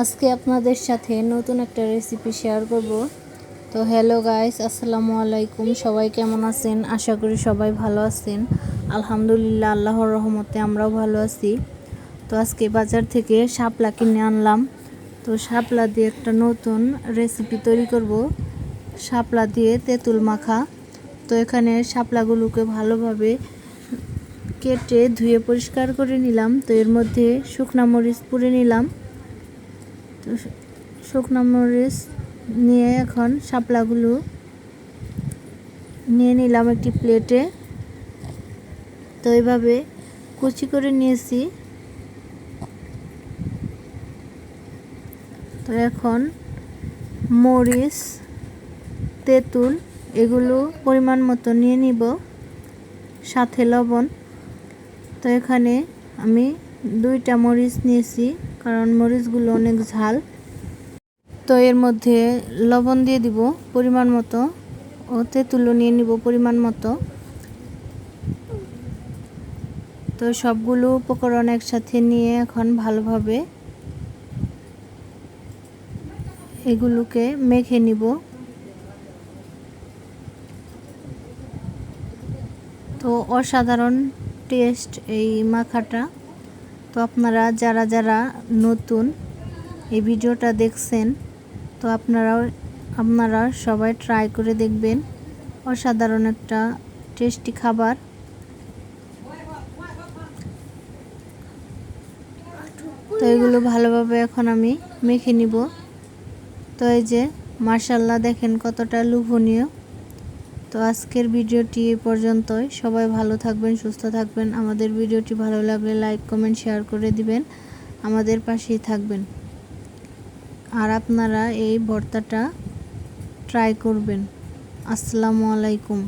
আজকে আপনাদের সাথে নতুন একটা রেসিপি শেয়ার করব। তো হ্যালো গাইস আসসালামু আলাইকুম। সবাই কেমন আছেন? আশা করি সবাই ভালো আছেন। আলহামদুলিল্লাহ, আল্লাহর রহমতে আমরাও ভালো আছি। তো আজকে বাজার থেকে শাপলা কিনে আনলাম। তো শাপলা দিয়ে একটা নতুন রেসিপি তৈরি করব। শাপলা দিয়ে তেঁতুল মাখা। তো এখানে শাপলাগুলোকে ভালোভাবে কেটে ধুয়ে পরিষ্কার করে নিলাম। তো এর মধ্যে শুকনা মরিচ পুড়ে নিলাম। তো শুকনো মরিচ নিয়ে এখন শাপলাগুলো নিয়ে নিলাম একটি প্লেটে। তো এইভাবে কুচি করে নিয়েছি। তো এখন মরিচ, তেঁতুল এগুলো পরিমাণ মতো নিয়ে নিব, সাথে লবণ। তো এখানে আমি দুইটা মরিচ নিয়েছি, কারণ মরিচগুলো অনেক ঝাল। তো এর মধ্যে লবণ দিয়ে দিব পরিমাণ মতো ও তেঁতুলও নিয়ে নিব পরিমাণ মতো। তো সবগুলো উপকরণ একসাথে নিয়ে এখন ভালোভাবে এগুলোকে মেখে নিব। তো অসাধারণ টেস্ট এই মাখাটা। তো আপনারা যারা যারা নতুন এই ভিডিওটা দেখছেন, তো আপনারাও, আপনারা সবাই ট্রাই করে দেখবেন। অসাধারণ একটা টেস্টি খাবার। তো এগুলো ভালোভাবে এখন আমি মেখে নিব। তো এই যে মার্শাল্লাহ দেখেন কতটা লোভনীয়। তো আজকের ভিডিওটি এই পর্যন্তই। সবাই ভালো থাকবেন, সুস্থ থাকবেন। আমাদের ভিডিওটি ভালো লাগলে লাইক, কমেন্ট, শেয়ার করে দিবেন। আমাদের পাশেই থাকবেন। আর আপনারা এই ভর্তাটা ট্রাই করবেন। আসসালামু আলাইকুম।